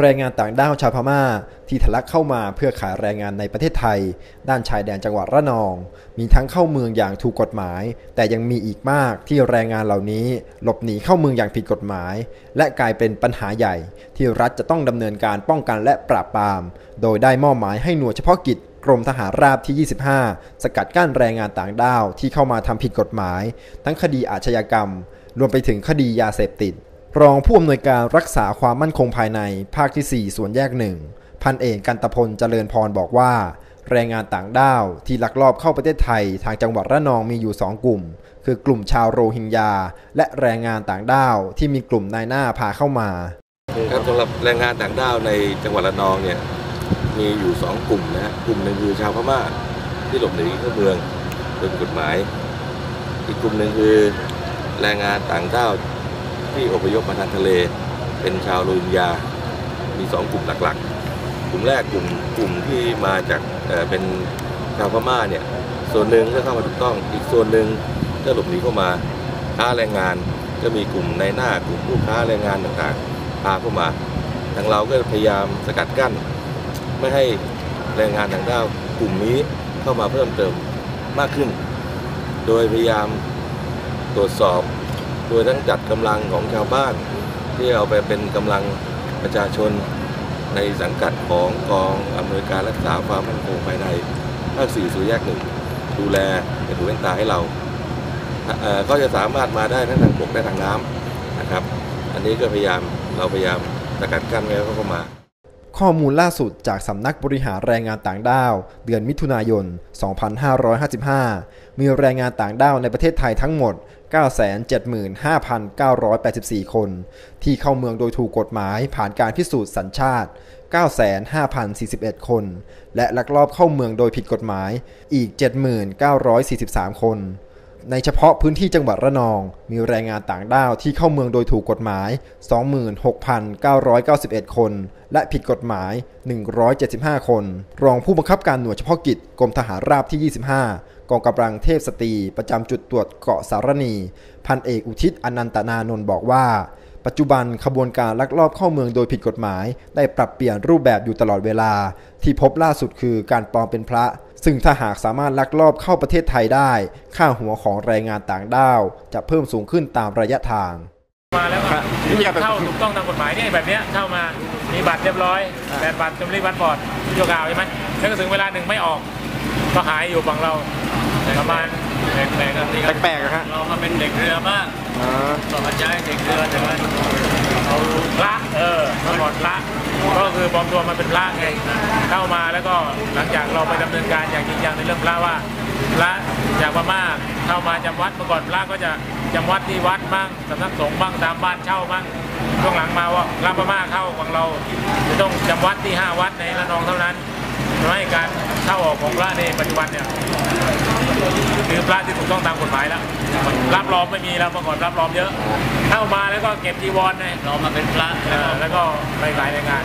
แรงงานต่างด้าวชาวพม่า ที่ทะลักเข้ามาเพื่อขายแรงงานในประเทศไทย ด้านชายแดนจังหวัดระนอง มีทั้งเข้าเมืองอย่างถูกกฎหมาย แต่ยังมีอีกมากที่แรงงานเหล่านี้ หลบหนีเข้าเมืองอย่างผิดกฎหมาย และกลายเป็นปัญหาใหญ่ ที่รัฐจะต้องดำเนินการป้องกันและปราบปราม โดยได้มอบหมายให้หน่วยเฉพาะกิจกรมทหารราบที่ 25 สกัดกั้นแรงงานต่างด้าวที่เข้ามาทำผิดกฎหมาย ทั้งคดีอาชญากรรม รวมไปถึงคดียาเสพติด รองผู้อำนวยการรักษาความมั่นคงภายในภาคที่ 4 ส่วนแยกหนึ่งพันเอกกันตพลเจริญพรบอกว่า แรงงานต่างด้าวที่ลักลอบเข้าประเทศไทยทางจังหวัดระนองมีอยู่ 2 กลุ่ม คือกลุ่มชาวโรฮิงญา และแรงงานต่างด้าวที่มีกลุ่มนายหน้าพาเข้ามาครับสำหรับแรงงานต่างด้าวในจังหวัดระนองเนี่ยมีอยู่ 2 กลุ่มนะฮะกลุ่มหนึ่งคือชาวพม่าที่หลบหนีเข้าเมืองโดยกฎหมาย อีกกลุ่มหนึ่งคือแรงงานต่างด้าว ที่อพยพมาทางทะเล เป็นชาวโรฮิงญา มี 2 กลุ่มหลักๆ กลุ่มแรกกลุ่มกลุ่มที่มาจากเเป็นชาวพม่าเนี่ยส่วนหนึ่งก็เข้ามาถูกต้อง อีกส่วนหนึ่งก็หลบหนีเข้ามาค้าแรงงาน ก็มีกลุ่มในหน้ากลุ่มผู้ค้าแรงงานต่างๆ พาเข้ามา ทางเราก็พยายามสกัดกั้น ไม่ให้แรงงานต่างด้าวกลุ่มนี้เข้ามาเพิ่มเติมมากขึ้น โดยพยายามตรวจสอบ โดยทั้งจัดกำลังของชาวบ้าน ที่เอาไปเป็นกำลังประชาชนในสังกัดของกองอำนวยการรักษาความมั่นคงภายในภาคสี่สุแยกหนึ่งดูแลเป็นหูเป็นตาให้เราก็จะสามารถมาได้ทั้งทางบกและทางน้ำนะครับ อันนี้ก็พยายามเราพยายามสกัดกั้นไม่ให้เขาเข้ามา ข้อมูลล่าสุดจากสำนักบริหารแรงงานต่างด้าว เดือนมิถุนายน 2555 มีแรงงานต่างด้าวในประเทศไทยทั้งหมด 975,984 คน ที่เข้าเมืองโดยถูกกฎหมายผ่านการพิสูจน์สัญชาติ 9,5,041 คน และลักลอบเข้าเมืองโดยผิดกฎหมายอีก 7,943 คน ในเฉพาะพื้นที่จังหวัดระนอง มีแรงงานต่างด้าวที่เข้าเมืองโดยถูกกฎหมาย 26,991 คน และผิดกฎหมาย 175 คน รองผู้บังคับการหน่วยเฉพาะกิจกรมทหารราบที่ 25 กองกำลังเทพสตรีประจำจุดตรวจเกาะสารณี พันเอกอุทิศอนันตนานนท์บอกว่า ปัจจุบันขบวนการลักลอบเข้าเมืองโดยผิดกฎหมาย ได้ปรับเปลี่ยนรูปแบบอยู่ตลอดเวลา ที่พบล่าสุดคือการปลอมเป็นพระ ซึ่งถ้าหากสามารถลักลอบเข้าประเทศไทยได้ ค่าหัวของแรงงานต่างด้าว จะเพิ่มสูงขึ้นตามระยะทางมาแล้วก็เข้าถูกต้องตามกฎหมายเนี่ยแบบเนี้ยเข้ามามีบัตรเรียบร้อยแบนบัตรจำรีบัตรบอร์ดชั่วคราวใช่ไหมแล้วก็ถึงเวลาหนึ่งไม่ออกก็หายอยู่ฝั่งเราประมาณ แปลกๆครับที่แปลกๆอะฮะเรามาเป็นเด็กเรือมากต่อมาใช้เด็กเรือแต่ว่าเอาพระเออมาก่อนพระก็คือปลอมตัวมาเป็นพระไงเข้ามาแล้วก็หลังจากเราไปดำเนินการอย่างจริงจังในเรื่องพระว่าพระจากพม่าเข้ามาจำวัดเมื่อก่อนพระก็จะจำวัดที่วัดบ้างสำนักสงฆ์บ้างตามบ้านเช่าบ้างช่วงหลังมาว่าพระพม่าเข้าของเราจะต้องจำวัดที่ห้าวัดในระนองเท่านั้นทำให้การเข้าออกของพระในปัจจุบันเนี่ย คือพระที่ถูกต้องตามกฎหมายแล้วรับรองไม่มีแล้วเมื่อก่อนรับรองเยอะเข้ามาแล้วก็เก็บจีวรเนี่ยเรามาเป็นพระแล้วก็ไปขายแรงงาน